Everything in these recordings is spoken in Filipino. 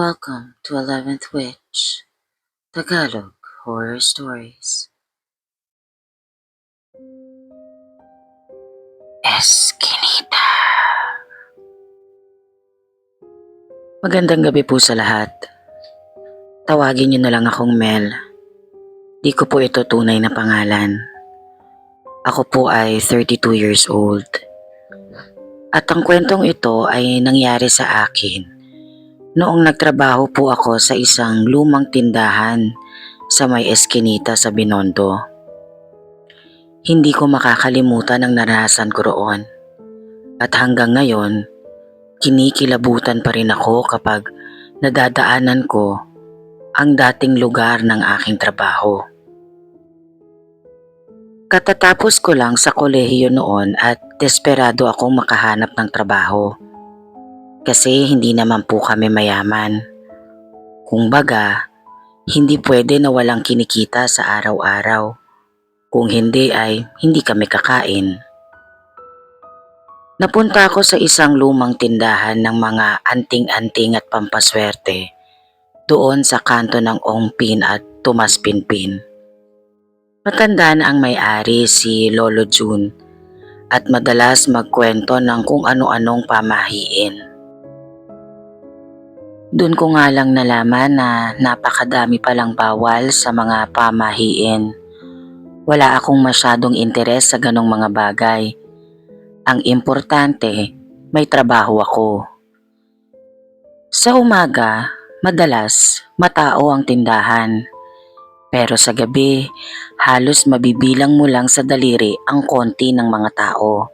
Welcome to 11th Witch, Tagalog Horror Stories. Eskinita. Magandang gabi po sa lahat. Tawagin niyo na lang akong Mel. Di ko po ito tunay na pangalan. Ako po ay 32 years old. At ang kwentong ito ay nangyari sa akin noong nagtrabaho po ako sa isang lumang tindahan sa may eskinita sa Binondo. Hindi ko makakalimutan ang naranasan ko roon. At hanggang ngayon, kinikilabutan pa rin ako kapag nadadaanan ko ang dating lugar ng aking trabaho. Katatapos ko lang sa kolehiyo noon at desperado akong makahanap ng trabaho. Kasi hindi naman po kami mayaman. Kung baga, hindi pwede na walang kinikita sa araw-araw. Kung hindi ay hindi kami kakain. Napunta ako sa isang lumang tindahan ng mga anting-anting at pampaswerte doon sa kanto ng Ongpin at Tomas Pinpin. Matanda na ang may-ari si Lolo June at madalas magkwento ng kung ano-anong pamahiin. Doon ko nga lang nalaman na napakadami palang bawal sa mga pamahiin. Wala akong masyadong interes sa ganong mga bagay. Ang importante, may trabaho ako. Sa umaga, madalas matao ang tindahan. Pero sa gabi, halos mabibilang mo lang sa daliri ang konti ng mga tao.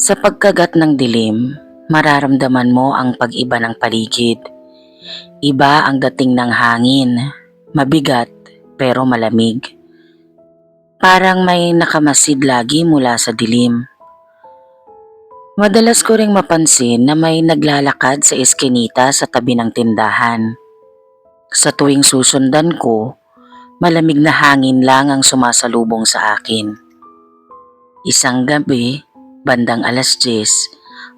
Sa pagkagat ng dilim, mararamdaman mo ang pag-iba ng paligid. Iba ang dating ng hangin, mabigat pero malamig. Parang may nakamasid lagi mula sa dilim. Madalas ko ring mapansin na may naglalakad sa eskinita sa tabi ng tindahan. Sa tuwing susundan ko, malamig na hangin lang ang sumasalubong sa akin. Isang gabi, bandang alas 10,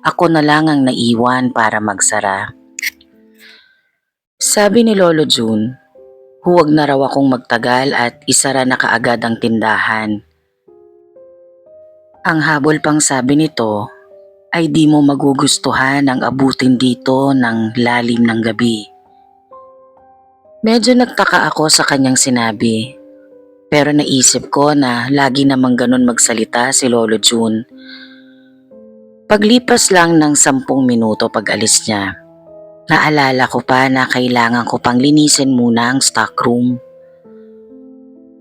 ako na lang ang naiwan para magsara. Sabi ni Lolo June, huwag na raw akong magtagal at isara na kaagad ang tindahan. Ang habol pang sabi nito ay di mo magugustuhan ang abutin dito ng lalim ng gabi. Medyo nagtaka ako sa kanyang sinabi. Pero naisip ko na lagi namang ganun magsalita si Lolo June. Paglipas lang ng sampung minuto pag alis niya, naalala ko pa na kailangan ko pang linisin muna ang stockroom.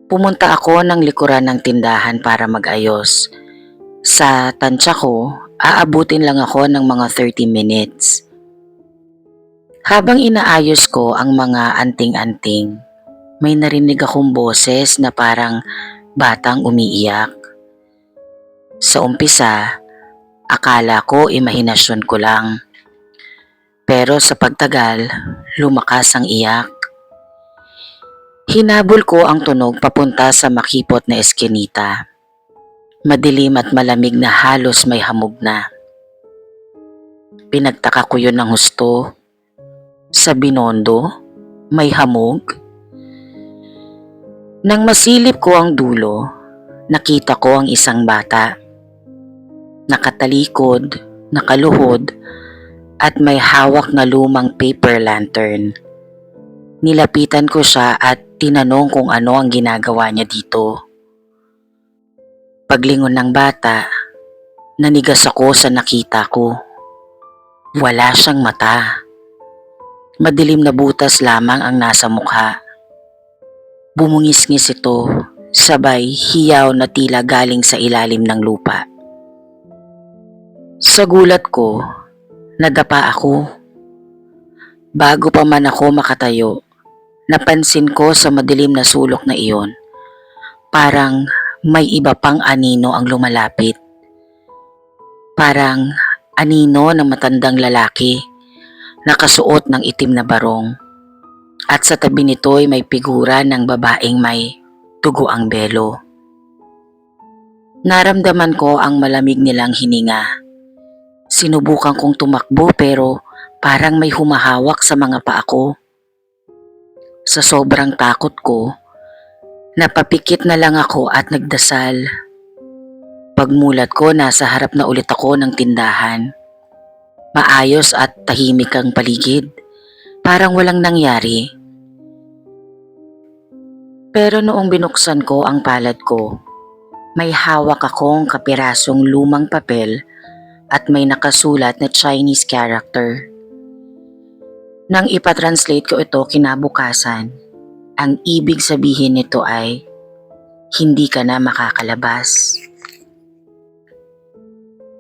Pumunta ako ng likuran ng tindahan para mag-ayos. Sa tansya ko, aabutin lang ako ng mga 30 minutes. Habang inaayos ko ang mga anting-anting, may narinig akong boses na parang batang umiiyak. Sa umpisa, akala ko imahinasyon ko lang. Pero sa pagtagal, lumakas ang iyak. Hinabol ko ang tunog papunta sa makipot na eskinita. Madilim at malamig na halos may hamog na. Pinagtaka ko yun ng husto sa binondo? May hamog? Nang masilip ko ang dulo, nakita ko ang isang bata. Nakatalikod, nakaluhod, at may hawak na lumang paper lantern. Nilapitan ko siya at tinanong kung ano ang ginagawa niya dito. Paglingon ng bata, nanigas ako sa nakita ko. Wala siyang mata. Madilim na butas lamang ang nasa mukha. Bumungis-ngis ito, sabay hiyaw na tila galing sa ilalim ng lupa. Sa gulat ko, nadapa ako. Bago pa man ako makatayo, napansin ko sa madilim na sulok na iyon, parang may iba pang anino ang lumalapit. Parang anino ng matandang lalaki nakasuot ng itim na barong. At sa tabi nito ay may figura ng babaeng may tugo ang belo. Naramdaman ko ang malamig nilang hininga. Sinubukan kong tumakbo pero Parang may humahawak sa mga paa ko. Sa sobrang takot ko, napapikit na lang ako at nagdasal. Pagmulat ko, nasa harap na ulit ako ng tindahan. Maayos at tahimik ang paligid. Parang walang nangyari. Pero noong binuksan ko ang palad ko, may hawak akong kapirasong lumang papel at may nakasulat na Chinese character. Nang ipatranslate ko ito kinabukasan, ang ibig sabihin nito ay hindi ka na makakalabas.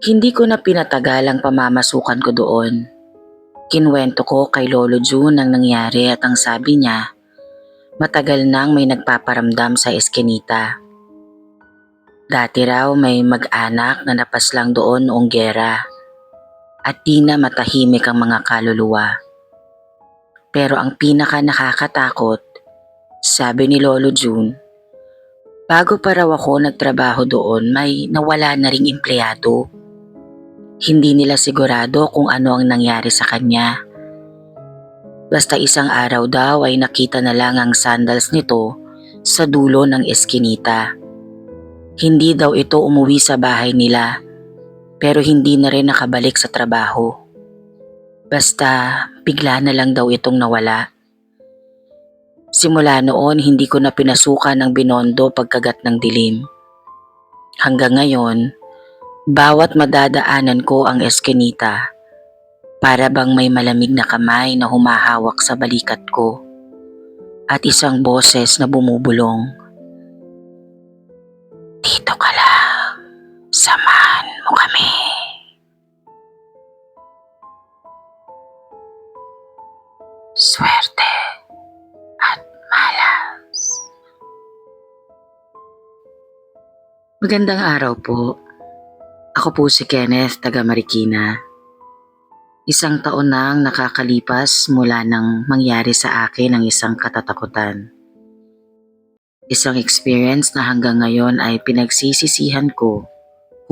Hindi ko na pinatagal ang pamamasukan ko doon. Kinwento ko kay Lolo June ang nangyari at ang sabi niya, matagal nang may nagpaparamdam sa eskinita. Dati raw may mag-anak na napaslang doon noong gera at di na matahimik ang mga kaluluwa. Pero ang pinaka nakakatakot, sabi ni Lolo June, bago pa raw ako nagtrabaho doon may nawala na ring empleyado. Hindi nila sigurado kung ano ang nangyari sa kanya. Basta isang araw daw ay nakita na lang ang sandals nito sa dulo ng eskinita. Hindi daw ito umuwi sa bahay nila pero hindi na rin nakabalik sa trabaho. Basta bigla na lang daw itong nawala. Simula noon hindi ko na pinasukan ng binondo pagkagat ng dilim. Hanggang ngayon, bawat madadaanan ko ang eskinita para bang may malamig na kamay na humahawak sa balikat ko at isang boses na bumubulong. Samahan mo kami. Swerte at malas. Magandang araw po. Ako po si Kenneth, taga Marikina. Isang taon na ang nakakalipas mula nang mangyari sa akin ang isang katatakutan. Isang experience na hanggang ngayon ay pinagsisisihan ko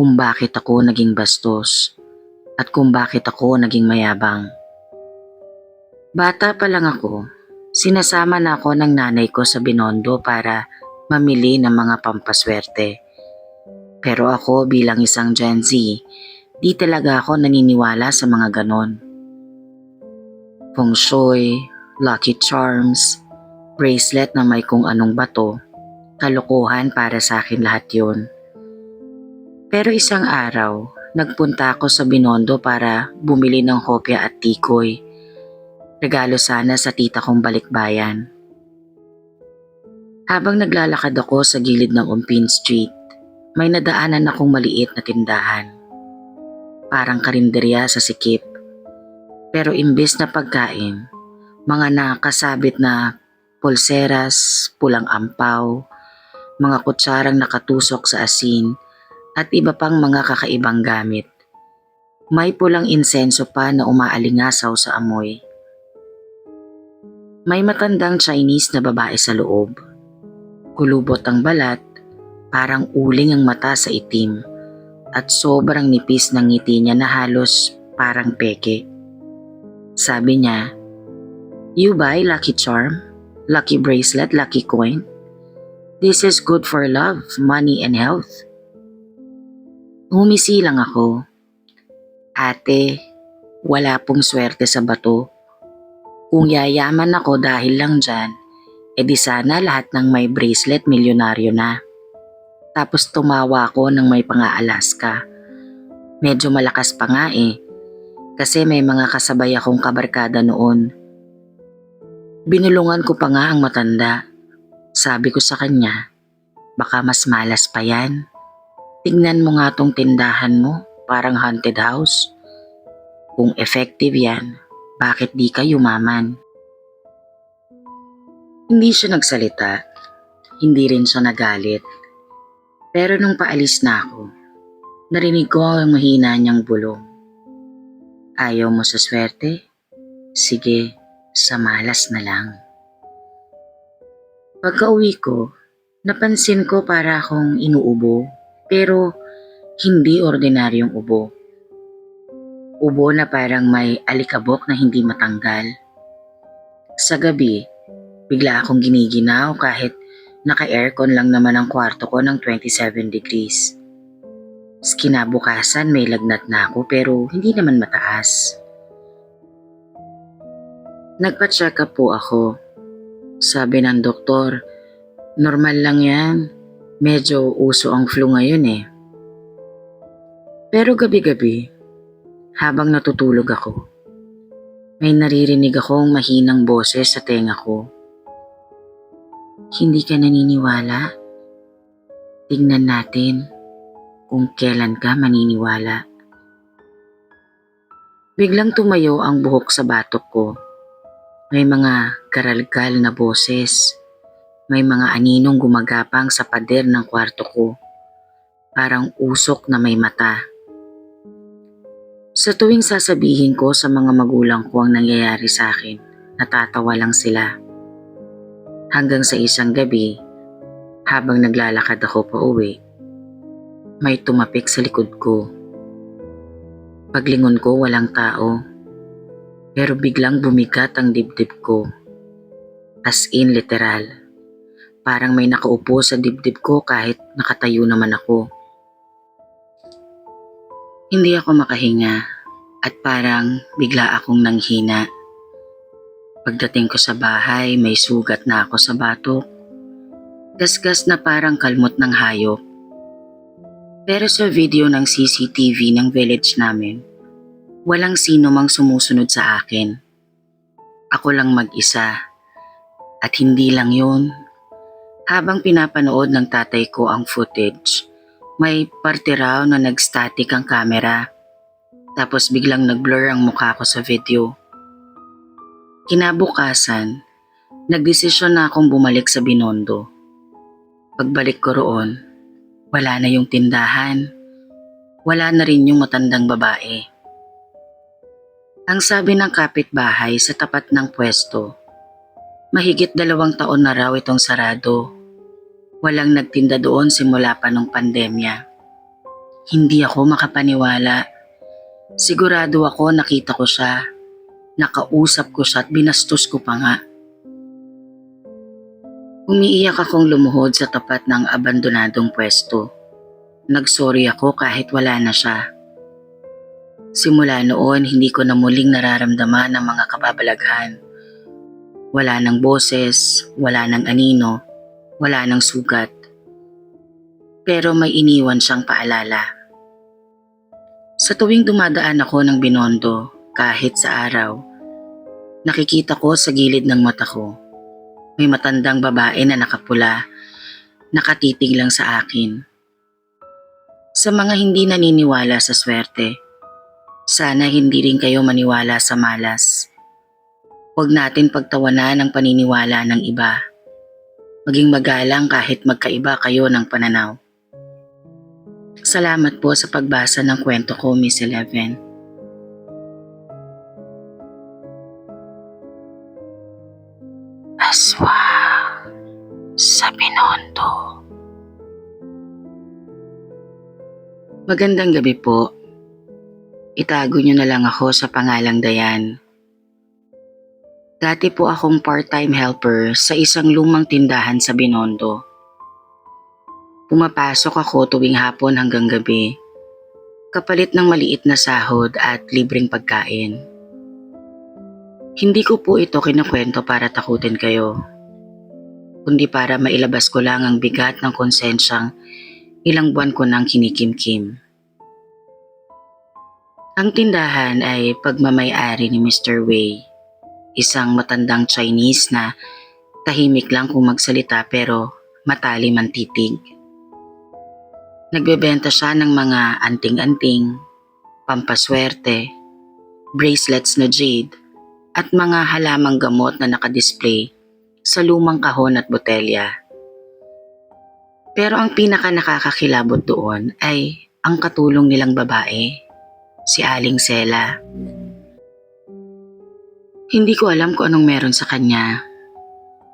kung bakit ako naging bastos at kung bakit ako naging mayabang. Bata pa lang ako, sinasama na ako ng nanay ko sa Binondo para mamili ng mga pampaswerte. Pero ako bilang isang Gen Z, di talaga ako naniniwala sa mga ganon. Feng Shui, Lucky Charms, bracelet na may kung anong bato, kalokohan para sa akin lahat yun. Pero isang araw, nagpunta ako sa Binondo para bumili ng hopya at tikoy. Regalo sana sa tita kong balikbayan. Habang naglalakad ako sa gilid ng Umpin Street, may nadaanan akong maliit na tindahan. Parang karinderya sa sikip. Pero imbes na pagkain, mga nakasabit na pulseras, pulang ampaw, mga kutsarang nakatusok sa asin, at iba pang mga kakaibang gamit. May pulang insenso pa na umaalingasaw sa amoy. May matandang Chinese na babae sa loob. Kulubot ang balat, parang uling ang mata sa itim, at sobrang nipis ng ngiti niya na halos parang peke. Sabi niya, You buy lucky charm, lucky bracelet, lucky coin? This is good for love, money, and health. Humisi lang ako. Ate, wala pong swerte sa bato. Kung yayaman ako dahil lang dyan, edi sana lahat ng may bracelet milyonaryo na. Tapos tumawa ako ng may pang-Alaska. Medyo malakas pa nga eh, kasi may mga kasabay akong kabarkada noon. Binulungan ko pa nga ang matanda. Sabi ko sa kanya, baka mas malas pa yan. Tingnan mo nga tong tindahan mo, parang haunted house. Kung effective yan, bakit di ka yumaman? Hindi siya nagsalita, hindi rin siya nagalit. Pero nung paalis na ako, narinig ko ang mahina niyang bulong. Ayaw mo sa swerte? Sige, sa malas na lang. Pagka uwi ko, napansin ko para akong inuubo, pero hindi ordinaryong ubo. Ubo na parang may alikabok na hindi matanggal. Sa gabi, bigla akong giniginaw kahit naka-aircon lang naman ang kwarto ko ng 27 degrees. Sa Kinabukasan may lagnat na ako pero hindi naman mataas. Nagpa-check up po ako. Sabi ng doktor, normal lang yan. Medyo uso ang flu ngayon eh. Pero gabi-gabi, habang natutulog ako, may naririnig akong mahinang boses sa tenga ko. Hindi ka naniniwala? Tingnan natin kung kailan ka maniniwala. Biglang tumayo ang buhok sa batok ko. May mga karalgal na boses. May mga aninong gumagapang sa pader ng kwarto ko. Parang usok na may mata. Sa tuwing sasabihin ko sa mga magulang ko ang nangyayari sa akin, natatawa lang sila. Hanggang sa isang gabi, habang naglalakad ako pa uwi, may tumapik sa likod ko. Paglingon ko walang tao, pero biglang bumigat ang dibdib ko. As in literal. Parang may nakaupo sa dibdib ko kahit nakatayo naman ako. Hindi ako makahinga at parang bigla akong nanghina. Pagdating ko sa bahay, may sugat na ako sa batok. Gasgas na parang kalmot ng hayop. Pero sa video ng CCTV ng village namin, walang sino mang sumusunod sa akin. Ako lang mag-isa. At hindi lang yun. Habang pinapanood ng tatay ko ang footage, may parte raw na nag-static ang camera. Tapos biglang nag-blur ang mukha ko sa video. Kinabukasan, nagdesisyon na akong bumalik sa Binondo. Pagbalik ko roon, wala na yung tindahan. Wala na rin yung matandang babae. Ang sabi ng kapitbahay sa tapat ng pwesto, mahigit dalawang taon na raw itong sarado. Walang nagtinda doon simula pa nung pandemya. Hindi ako makapaniwala. Sigurado ako nakita ko siya. Nakausap ko siya at binastos ko pa nga. Umiiyak akong lumuhod sa tapat ng abandonadong pwesto. Nagsorry ako kahit wala na siya. Simula noon, hindi ko na muling nararamdaman ang mga kababalaghan. Wala ng boses, wala ng anino, wala ng sugat. Pero may iniwan siyang paalala. Sa tuwing dumadaan ako ng binondo, kahit sa araw, nakikita ko sa gilid ng mata ko. May matandang babae na nakapula, nakatitig lang sa akin. Sa mga hindi naniniwala sa swerte, sana hindi rin kayo maniwala sa malas. Huwag natin pagtawanan ang paniniwala ng iba. Maging magalang kahit magkaiba kayo ng pananaw. Salamat po sa pagbasa ng kwento ko, Miss Eleven. Aswang sa Binondo. Magandang gabi po. Itago niyo na lang ako sa pangalang Dayan. Dati po akong part-time helper sa isang lumang tindahan sa Binondo. Pumapasok ako tuwing hapon hanggang gabi, kapalit ng maliit na sahod at libreng pagkain. Hindi ko po ito kinukwento para takutin kayo, kundi para mailabas ko lang ang bigat ng konsensyang ilang buwan ko nang kinikimkim. Ang tindahan ay pagmamayari ni Mr. Wei, isang matandang Chinese na tahimik lang kung magsalita pero matalim ang titig. Nagbebenta siya ng mga anting-anting, pampaswerte, bracelets na jade, at mga halamang gamot na nakadisplay sa lumang kahon at botelya. Pero ang pinaka nakakakilabot doon ay ang katulong nilang babae, si Aling Sela. Hindi ko alam kung anong meron sa kanya,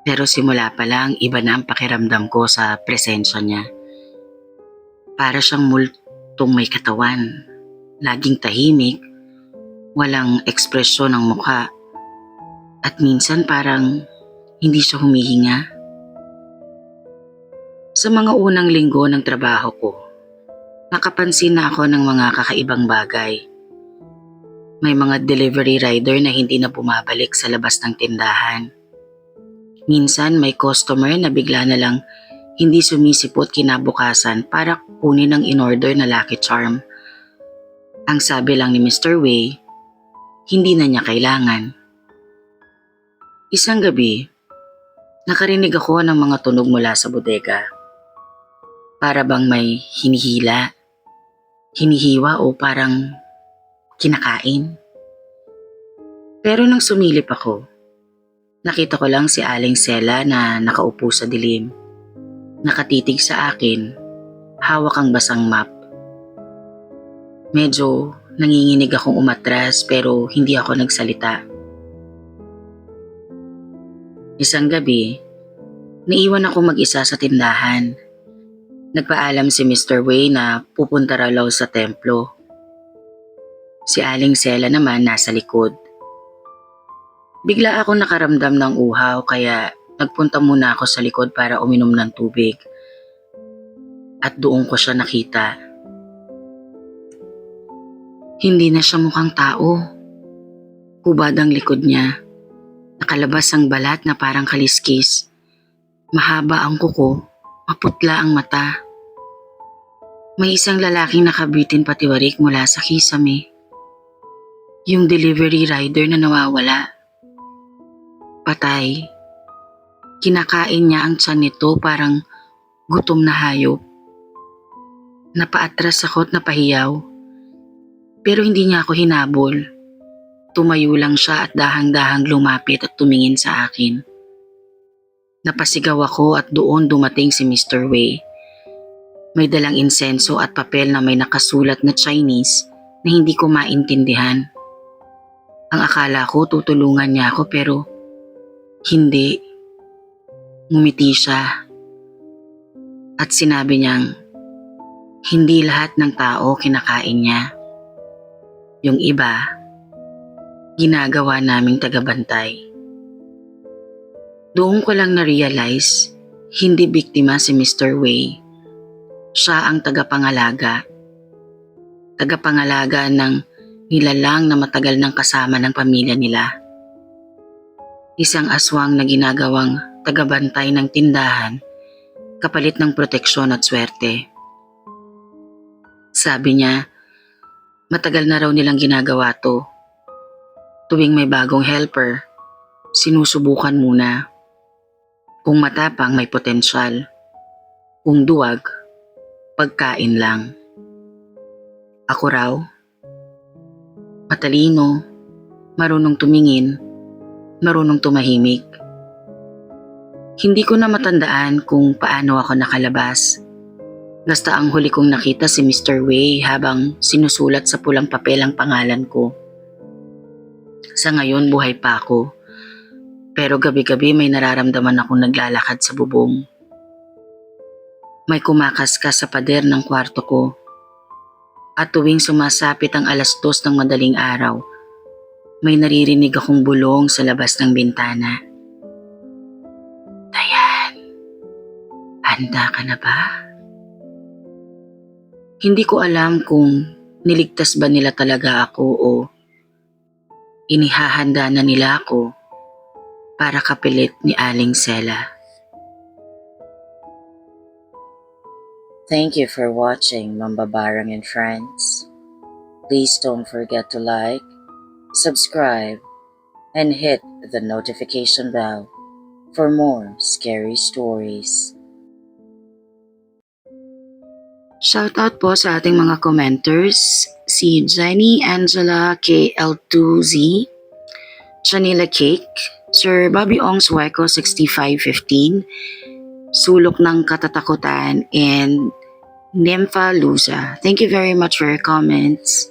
pero simula pa lang iba na ang pakiramdam ko sa presensya niya. Para siyang multong may katawan, laging tahimik, Walang ekspresyon ng mukha. At minsan parang hindi siya humihinga. Sa mga unang linggo ng trabaho ko, nakapansin na ako ng mga kakaibang bagay. May mga delivery rider na hindi na bumabalik sa labas ng tindahan. Minsan may customer na bigla na lang hindi sumisipot kinabukasan para kunin ang in-order na Lucky Charm. Ang sabi lang ni Mr. Wei, hindi na niya kailangan. Isang gabi, nakarinig ako ng mga tunog mula sa bodega. Para bang may hinihila, hinihiwa o parang kinakain. Pero nang sumilip ako, nakita ko lang si Aling Sela na nakaupo sa dilim. Nakatitig sa akin, hawak ang basang map. Medyo nanginginig akong umatras pero hindi ako nagsalita. Isang gabi, naiwan ako mag-isa sa tindahan. Nagpaalam si Mr. Wei na pupunta raw sa templo. Si Aling Sela naman nasa likod. Bigla ako nakaramdam ng uhaw kaya nagpunta muna ako sa likod para uminom ng tubig. At doon ko siya nakita. Hindi na siya mukhang tao. Hubad ang likod niya. Nakalabas ang balat na parang kaliskis. Mahaba ang kuko, maputla ang mata. May isang lalaking nakabitin patiwarik mula sa kisame. Yung delivery rider na nawawala. Patay. Kinakain niya ang tiyan nito parang gutom na hayop. Napaatras ako't napahiyaw. Pero hindi niya ako hinabol. Tumayo lang siya at dahang-dahang lumapit at tumingin sa akin. Napasigaw ako at doon dumating si Mr. Wei. May dalang insenso at papel na may nakasulat na Chinese na hindi ko maintindihan. Ang akala ko tutulungan niya ako pero hindi. Ngumiti siya. At sinabi niyang hindi lahat ng tao kinakain niya. Yung iba, ginagawa naming tagabantay. Doon ko lang na-realize, hindi biktima si Mr. Wei. Siya ang tagapangalaga. Tagapangalaga ng nilalang na matagal ng kasama ng pamilya nila. Isang aswang na ginagawang tagabantay ng tindahan kapalit ng proteksyon at swerte. Sabi niya, matagal na raw nilang ginagawa to. Tuwing may bagong helper, sinusubukan muna. Kung matapang may potensyal. Kung duwag, pagkain lang. Ako raw, matalino, marunong tumingin, marunong tumahimik. Hindi ko na matandaan kung paano ako nakalabas. Basta ang huli kong nakita si Mr. Wei habang sinusulat sa pulang papel ang pangalan ko. Sa ngayon buhay pa ako. Pero gabi-gabi may nararamdaman akong naglalakad sa bubong. May kumakaskas sa pader ng kwarto ko. At tuwing sumasapit ang alas dos ng madaling araw, may naririnig akong bulong sa labas ng bintana. Dayan, handa ka na ba? Hindi ko alam kung niligtas ba nila talaga ako o inihahanda na nila ako para kapilit ni Aling Sela. Thank you for watching Mambabarang and Friends. Please don't forget to like, subscribe, and hit the notification bell for more scary stories. Shoutout po sa ating mga commenters, si Jenny Angela KL2Z, Janila Cake, Sir Bobby Ong Sueco 6515, Sulok ng Katatakutan, and Nympha Luza. Thank you very much for your comments.